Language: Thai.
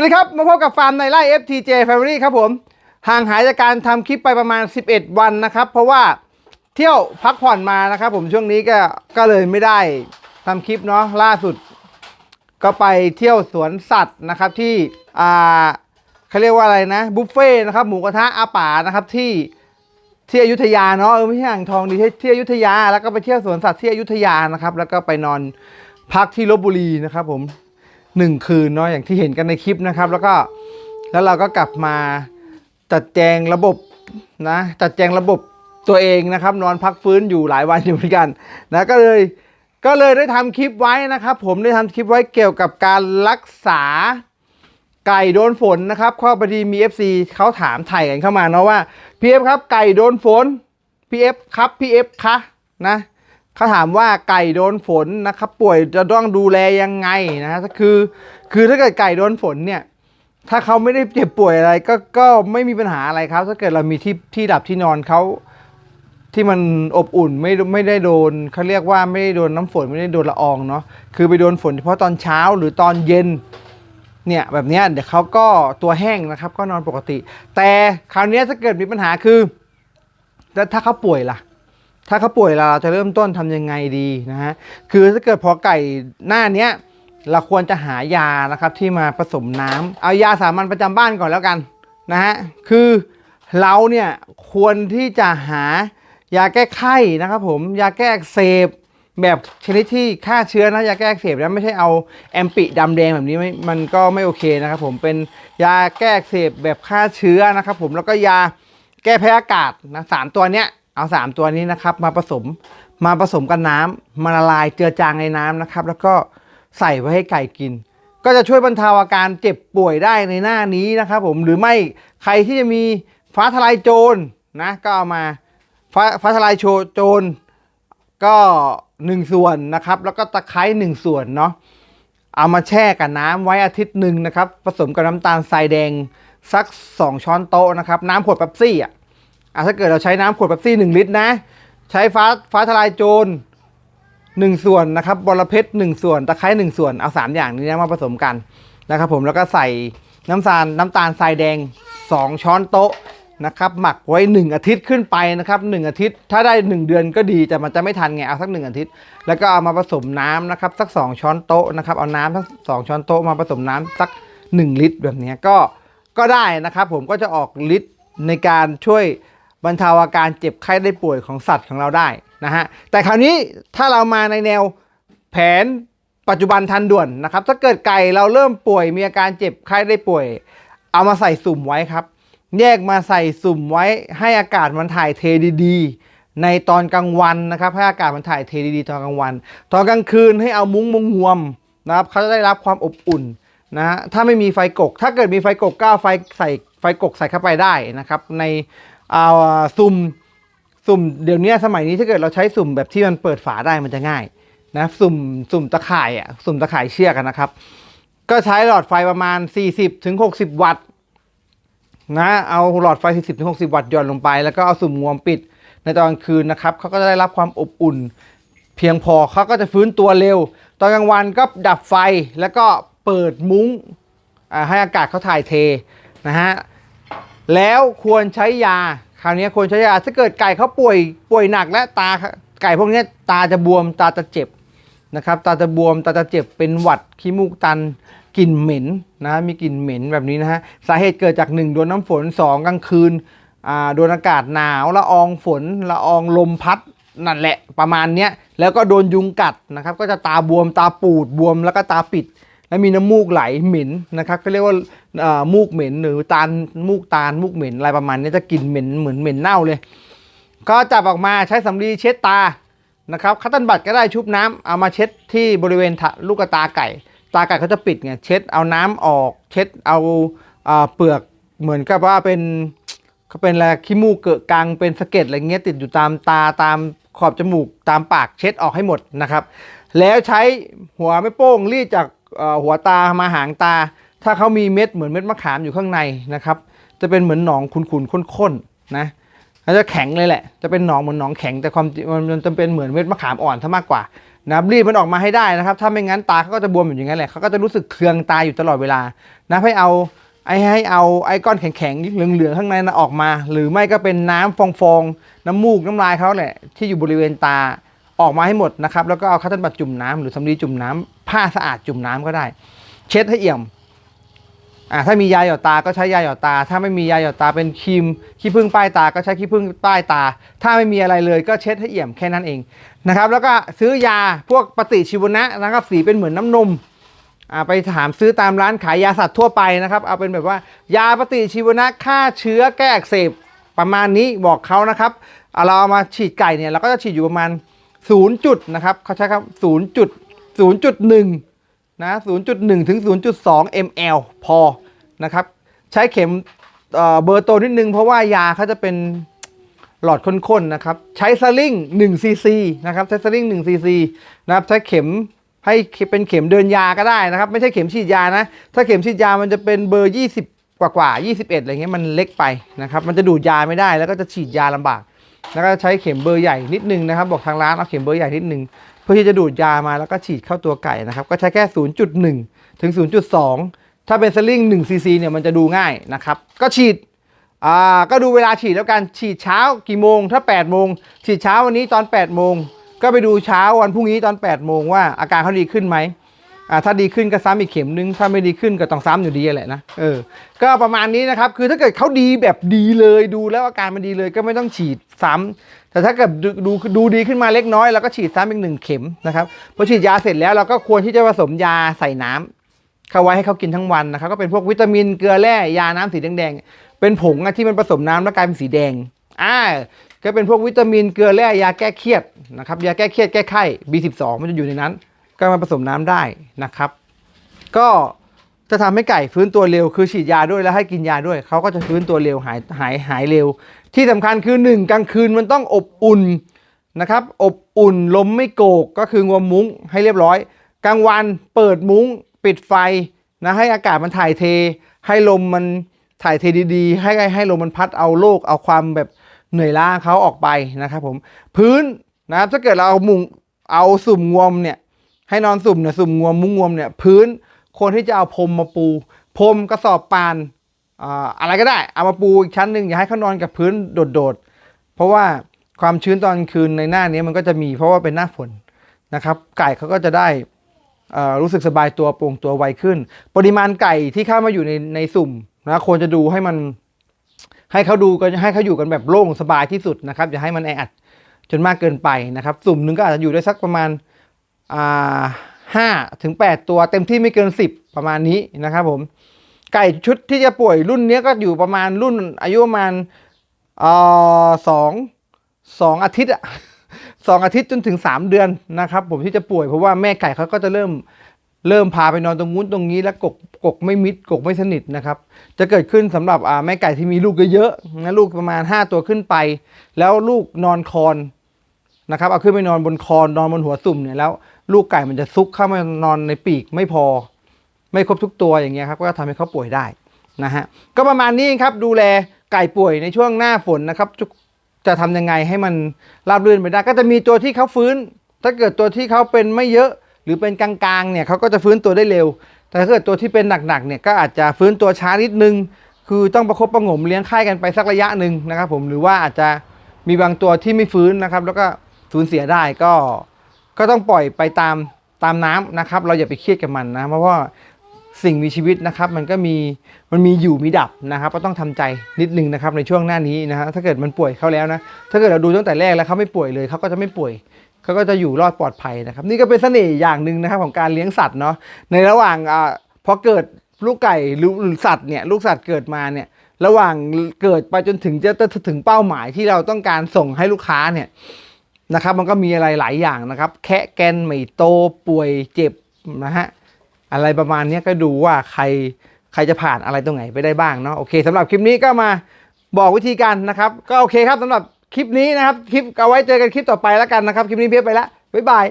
วัสดีครับ มาพบกับฟาร์มในไร่ FTJ Family ครับผม ห่างหายจากการทำคลิปไปประมาณ 11 วันนะครับ เพราะว่าเที่ยวพักผ่อนมานะครับผมช่วงนี้ก็ก็เลยไม่ได้ทำคลิปเนาะล่าสุด ก็ไปเที่ยวสวนสัตว์นะครับที่อ่าเขาเรียกว่าอะไรนะบุฟเฟ่นะครับหมูกระทะอาป่านะครับที่ที่อยุธยาเนาะเออไม่ใช่อ่างทองดีที่ที่อยุธยา แล้วก็ไปเที่ยวสวนสัตว์ที่อยุธยานะครับ แล้วก็ไปนอนพักที่ลบบุรีนะครับผม หนึ่งคืนเนาะอย่างที่เห็นกันในคลิปนะครับ แล้วก็แล้วเราก็กลับมาจัดแจงระบบนะจัดแจงระบบตัวเองนะครับ นอนพักฟื้นอยู่หลายวันอยู่เหมือนกันนะก็เลยก็เลยได้ทำคลิปไว้นะครับ ผมได้ทำคลิปไว้เกี่ยวกับการรักษาไก่โดนฝนนะครับข้อพอดีมี FC เขาถามถ่ายกันเข้ามาเนาะว่าพีเอฟครับไก่โดนฝนพีเอฟครับพีเอฟคะนะ เขาถามว่าไก่โดนฝนนะครับป่วยจะต้องดูแลยังไงนะฮะคือ คือถ้าเกิดไก่โดนฝนเนี่ย ถ้าเขาไม่ได้เจ็บป่วยอะไรก็ก็ไม่มีปัญหาอะไรครับ ถ้าเกิดเรามีที่ที่ดับที่นอนเขาที่มันอบอุ่นไม่ไม่ได้โดนเขาเรียกว่าไม่ได้โดนน้ำฝนไม่ได้โดนละอองเนาะคือไปโดนฝนเฉพาะตอนเช้าหรือตอนเย็นเนี่ยแบบนี้เดี๋ยวเขาก็ตัวแห้งนะครับก็นอนปกติ แต่คราวนี้ถ้าเกิดมีปัญหาคือแล้วถ้าเขาป่วยล่ะ ถ้าเขาป่วยล่ะเราจะเริ่มต้นทำยังไงดีนะฮะคือถ้าเกิดพอไก่หน้าเนี้ยเราควรจะหายานะครับที่มาผสมน้ำเอายาสามัญประจำบ้านก่อนแล้วกันนะฮะคือเราเนี่ยควรที่จะหายาแก้ไข้นะครับผมยาแก้อักเสบแบบชนิดที่ฆ่าเชื้อนะยาแก้อักเสบนะไม่ใช่เอาแอมปิดำแดงแบบนี้ไม่มันก็ไม่โอเคนะครับผมเป็นยาแก้อักเสบแบบฆ่าเชื้อนะครับผมแล้วก็ยาแก้แพ้อากาศนะสามตัวเนี้ย เอาสามตัวนี้นะครับ มาผสมมาผสมกับน้ำมาละลายเจือจางในน้ำนะครับ แล้วก็ใส่ไว้ให้ไก่กิน ก็จะช่วยบรรเทาอาการเจ็บป่วยได้ในหน้านี้นะครับผมหรือไม่ใครที่จะมีฟ้าทลายโจรนะก็เอามาฟ้าฟ้าทลายโชโจรก็หนึ่งส่วนนะครับ แล้วก็ตะไคร้หนึ่งส่วนเนาะเอามาแช่กับน้ำไว้อาทิตย์หนึ่งนะครับ ผสมกับน้ำตาลทรายแดงสัก 2 ช้อนโต๊ะนะครับ น้ำขวดเป๊ปซี่อะ อะถ้าเกิดเราใช้น้ำขวดเป๊ปซี่1ลิตรนะ ใช้ฟ้าฟ้าทลายโจรหนึ่งส่วนนะครับบอระเพ็ดหนึ่งส่วนตะไคร้หนึ่งส่วนเอาสามอย่างนี้นะมาผสมกันนะครับผมแล้วก็ใส่น้ำตาลน้ำตาลทรายแดง 2 ช้อนโต๊ะนะครับหมักไว้ 1 อาทิตย์ขึ้นไปนะครับ1อาทิตย์ถ้าได้ 1 เดือนก็ดีแต่มันจะไม่ทันไงเอาสัก 1 อาทิตย์ แล้วก็เอามาผสมน้ำนะครับสัก 2 ช้อนโต๊ะนะครับเอาน้ำทั้งสองช้อนโต๊ะมาผสมน้ำสัก 1 ลิตรแบบนี้ก็ก็ได้นะครับผมก็จะออกฤทธิ์ในการช่วย บรรเทาอาการเจ็บไข้ได้ป่วยของสัตว์ของเราได้นะฮะแต่คราวนี้ถ้าเรามาในแนวแผนปัจจุบันทันด่วนนะครับ ถ้าเกิดไก่เราเริ่มป่วยมีอาการเจ็บไข้ได้ป่วย เอามาใส่สุ่มไว้ครับ แยกมาใส่สุ่มไว้ให้อากาศมันถ่ายเทดีๆ ในตอนกลางวันนะครับให้อากาศมันถ่ายเทดีๆตอนกลางวัน ตอนกลางคืนให้เอามุ้งมุงหวมนะครับเขาจะได้รับความอบอุ่นนะฮะถ้าไม่มีไฟกก ถ้าเกิดมีไฟกกก็เอาไฟใส่ ไฟกกใส่เข้าไปได้นะครับ ในเอาสุ่มสุ่มเดี๋ยวนี้สมัยนี้ถ้าเกิดเราใช้สุ่มแบบที่มันเปิดฝาได้มันจะง่ายนะสุ่มสุ่มตะข่ายอะสุ่มตะข่ายเชือกอะนะครับ ก็ใช้หลอดไฟประมาณ 40ถึง60วัตต์นะเอาหลอดไฟ 40ถึง60 วัตต์หย่อนลงไป แล้วก็เอาสุ่มงวมปิดในตอนกลางคืนนะครับเขาก็จะได้รับความอบอุ่น เพียงพอเขาก็จะฟื้นตัวเร็ว ตอนกลางวันก็ดับไฟแล้วก็เปิดมุ้งให้อากาศเขาถ่ายเทนะฮะ แล้วควรใช้ยา คราวนี้ควรใช้ยาถ้าเกิดไก่เขาป่วยป่วยหนักและตาไก่พวกนี้ตาจะบวมตาจะเจ็บนะครับ ตาจะบวมตาจะเจ็บเป็นหวัดขี้มูกตันกลิ่นเหม็นนะมีกลิ่นเหม็นแบบนี้นะฮะสาเหตุเกิดจาก 1 โดนน้ำฝน 2 กลางคืนอ่าโดนอากาศหนาวละอองฝนละอองลมพัดนั่นแหละประมาณเนี้ยแล้วก็โดนยุงกัดนะครับ ก็จะตาบวมตาปูดบวมแล้วก็ตาปิด แล้วมีน้ำมูกไหลเหม็นนะครับก็เรียกว่ามูกเหม็นหรือตาลมูกตาลมูกเหม็นอะไรประมาณนี้จะกลิ่นเหม็นเหมือนเหม็นเน่าเลย ก็จับออกมาใช้สำลีเช็ดตานะครับคัตตันบัตก็ได้ชุบน้ำเอามาเช็ดที่บริเวณลูกตาไก่ ตาไก่เขาจะปิดไงเช็ดเอาน้ำออก เช็ดเอาเอ่อเปลือกเหมือนกับว่าเป็นเขาเป็นอะไรขี้มูกเกิดกังเป็นสะเก็ดอะไรเงี้ยติดอยู่ตามตาตามขอบจมูกตามปากเช็ดออกให้หมดนะครับ แล้วใช้หัวไม่โป้งรีดจาก หัวตามาหางตา ถ้าเขามีเม็ดเหมือนเม็ดมะขามอยู่ข้างในนะครับ จะเป็นเหมือนหนองขุ่นๆข้นๆนะแล้วจะแข็งเลยแหละ จะเป็นหนองเหมือนหนองแข็งแต่ความมันจะเป็นเหมือนเม็ดมะขามอ่อนซะมากกว่านะครับรีดมันออกมาให้ได้นะครับ ถ้าไม่งั้นตาเขาก็จะบวมอยู่อย่างนั้นแหละเขาก็จะรู้สึกเคืองตาอยู่ตลอดเวลานะให้เอาไอ้ให้เอาไอ้ก้อนแข็งๆเหลืองๆข้างในนะออกมา หรือไม่ก็เป็นน้ำฟองๆน้ำมูกน้ำลายเขาแหละที่อยู่บริเวณตาออกมาให้หมดนะครับแล้วก็เอาคัตเติ้ลบัตจุ่มน้ำหรือสำลีจุ่มน้ำ ผ้าสะอาดจุ่มน้ำก็ได้ เช็ดให้เอี่ยมอ่าถ้ามียาหยอดตาก็ใช้ยาหยอดตา ถ้าไม่มียาหยอดตาเป็นครีมขี้ผึ้งป้ายตาก็ใช้ขี้ผึ้งป้ายตา ถ้าไม่มีอะไรเลยก็เช็ดให้เอี่ยมแค่นั้นเองนะครับ แล้วก็ซื้อยาพวกปฏิชีวนะนะครับสีเป็นเหมือนน้ำนมอ่าไปถามซื้อตามร้านขายยาสัตว์ทั่วไปนะครับเอาเป็นแบบว่ายาปฏิชีวนะฆ่าเชื้อแก้อักเสบประมาณนี้บอกเขานะครับเเราเอามาฉีดไก่เนี่ยเราก็จะฉีดอยู่ประมาณ0จุดนะครับเขาใช้ครับ0จุด 0.1 นะ 0.1 ถึง 0.2 ml พอนะครับ ใช้เข็มเเบอร์โตนิดนึง เพราะว่ายาเขาจะเป็นหลอดข้นๆนะครับ ใช้สลิง1ซีซีนะครับ ใช้สลิง1ซีซีนะครับ ใช้เข็มให้เป็นเข็มเดินยาก็ได้นะครับ ไม่ใช่เข็มฉีดยานะ ถ้าเข็มฉีดยามันจะเป็นเบอร์ 20 กว่ากว่าๆ21 อะไรเงี้ยมันเล็กไปนะครับ มันจะดูดยาไม่ได้แล้วก็จะฉีดยาลำบาก แล้วก็ใช้เข็มเบอร์ใหญ่นิดนึงนะครับ บอกทางร้านเอาเข็มเบอร์ใหญ่นิดนึง เพื่อที่จะดูดยามาแล้วก็ฉีดเข้าตัวไก่นะครับ ก็ใช้แค่ 0.1 ถึง 0.2 ถ้าเป็นสลิง1ซีซีเนี่ยมันจะดูง่ายนะครับ ก็ฉีดอ่าก็ดูเวลาฉีดแล้วกันฉีดเช้ากี่โมง ถ้า 8 โมง ฉีดเช้าวันนี้ตอน 8 โมง ก็ไปดูเช้าวันพรุ่งนี้ตอน 8 โมงว่าอาการเขาดีขึ้นไหมอ่าถ้าดีขึ้นก็ซ้ำอีกเข็มนึง ถ้าไม่ดีขึ้นก็ต้องซ้ำอยู่ดีแหละนะเออก็ประมาณนี้นะครับ คือถ้าเกิดเขาดีแบบดีเลยดูแล้วอาการมันดีเลยก็ไม่ต้องฉีดซ้ำ แต่ถ้าเกิดดูดูดูดีขึ้นมาเล็กน้อยเราก็ฉีดซ้ำอีกหนึ่งเข็มนะครับพอฉีดยาเสร็จแล้วเราก็ควรที่จะผสมยาใส่น้ำเข้าไว้ให้เขากินทั้งวันนะครับก็เป็นพวกวิตามินเกลือแร่ยาน้ำสีแดงๆเป็นผงอะที่มันผสมน้ำแล้วกลายเป็นสีแดงอ่าก็เป็นพวกวิตามินเกลือแร่ยาแก้เครียดนะครับยาแก้เครียดแก้ไข้ B12 มันจะอยู่ในนั้น ก็มาผสมน้ำได้นะครับ ก็ จะทำให้ไก่ฟื้นตัวเร็ว คือฉีดยาด้วยแล้วให้กินยาด้วยเขาก็จะฟื้นตัวเร็วหายหายหายเร็ว ที่สำคัญคือ 1 กลางคืนมันต้องอบอุ่นนะครับอบอุ่นลมไม่โกกก็คืองวมมุ้งให้เรียบร้อย กลางวันเปิดมุ้ง ปิดไฟนะให้อากาศมันถ่ายเท ให้ลมมันถ่ายเทดีๆ ให้ให้ให้ลมมันพัดเอาโรคเอาความแบบเหนื่อยล้าเขาออกไปนะครับผมพื้นนะครับถ้าเกิดเราเอามุงเอาสุ่มงวมเนี่ยให้นอนสุ่มเนี่ยสุ่มงวมมุ้งงวมเนี่ยพื้น คนที่จะเอาพรมมาปูพรมกระสอบปานอะไรก็ได้ เอามาปูอีกชั้นหนึ่งอย่าให้เขานอนกับพื้นโดดๆ เพราะว่าความชื้นตอนกลางคืนในหน้านี้มันก็จะมีเพราะว่าเป็นหน้าฝนนะครับ ไก่เขาก็จะได้รู้สึกสบายตัวโปร่งตัวไวขึ้น ปริมาณไก่ที่เข้ามาอยู่ในในสุ่มนะควรจะดูให้มันให้เขาดูกันให้เขาอยู่กันแบบโล่งสบายที่สุดนะครับอย่าให้มันแออัดจนมากเกินไปนะครับ สุ่มหนึ่งก็อาจจะอยู่ได้สักประมาณอ่า ห้าถึงแปดตัวเต็มที่ไม่เกินสิบประมาณนี้นะครับผม ไก่ชุดที่จะป่วยรุ่นนี้ก็อยู่ประมาณรุ่นอายุประมาณเอ่อสองสองอาทิตย์อะสองอาทิตย์จนถึงสามเดือนนะครับผมที่จะป่วยเพราะว่าแม่ไก่เขาก็จะเริ่มเริ่มพาไปนอนตรงนู้นตรงนี้แล้วกกกกไม่มิดกกไม่สนิทนะครับ จะเกิดขึ้นสำหรับแม่ไก่ที่มีลูกเยอะๆนะลูกประมาณ 5 ตัวขึ้นไป แล้วลูกนอนคอนนะครับเอาขึ้นไปนอนบนคอนนอนบนหัวสุ่มเนี่ยแล้ว ลูกไก่มันจะซุกเข้ามานอนในปีกไม่พอ ไม่ครบทุกตัวอย่างเงี้ยครับ ก็ทำให้เขาป่วยได้นะฮะก็ประมาณนี้ครับดูแลไก่ป่วยในช่วงหน้าฝนนะครับ จะจะทำยังไงให้มันราบรื่นไปได้ ก็จะมีตัวที่เขาฟื้น ถ้าเกิดตัวที่เขาเป็นไม่เยอะหรือเป็นกลางๆเนี่ยเขาก็จะฟื้นตัวได้เร็ว แต่ถ้าเกิดตัวที่เป็นหนักๆเนี่ยก็อาจจะฟื้นตัวช้านิดนึง คือต้องประคบประงมเลี้ยงไข้กันไปสักระยะหนึ่งนะครับ ผมหรือว่าอาจจะมีบางตัวที่ไม่ฟื้นนะครับ แล้วก็สูญเสียได้ก็ ก็ต้องปล่อยไปตามตามน้ำนะครับ เราอย่าไปเครียดกับมันนะ เพราะว่าสิ่งมีชีวิตนะครับ มันก็มีมันมีอยู่มีดับนะครับ ก็ต้องทำใจนิดนึงนะครับในช่วงหน้านี้นะฮะถ้าเกิดมันป่วยเขาแล้วนะ ถ้าเกิดเราดูตั้งแต่แรกแล้วเขาไม่ป่วยเลยเขาก็จะไม่ป่วยเขาก็จะอยู่รอดปลอดภัยนะครับ นี่ก็เป็นเสน่ห์อย่างหนึ่งนะครับของการเลี้ยงสัตว์เนาะในระหว่างอ่าพอเกิดลูกไก่หรือสัตว์เนี่ยลูกสัตว์เกิดมาเนี่ยระหว่างเกิดไปจนถึงจะถึงเป้าหมายที่เราต้องการส่งให้ลูกค้าเนี่ย นะครับ มันก็มีอะไรหลายอย่างนะครับ แคะแกนไม่โตป่วยเจ็บนะฮะอะไรประมาณนี้ก็ดูว่าใครใครจะผ่านอะไรตรงไหนไปได้บ้างเนาะโอเคสำหรับคลิปนี้ก็มาบอกวิธีการนะครับ ก็โอเคครับสำหรับคลิปนี้นะครับ คลิปเอาไว้เจอกันคลิปต่อไปแล้วกันนะครับ คลิปนี้เพียบไปแล้วบ๊ายบาย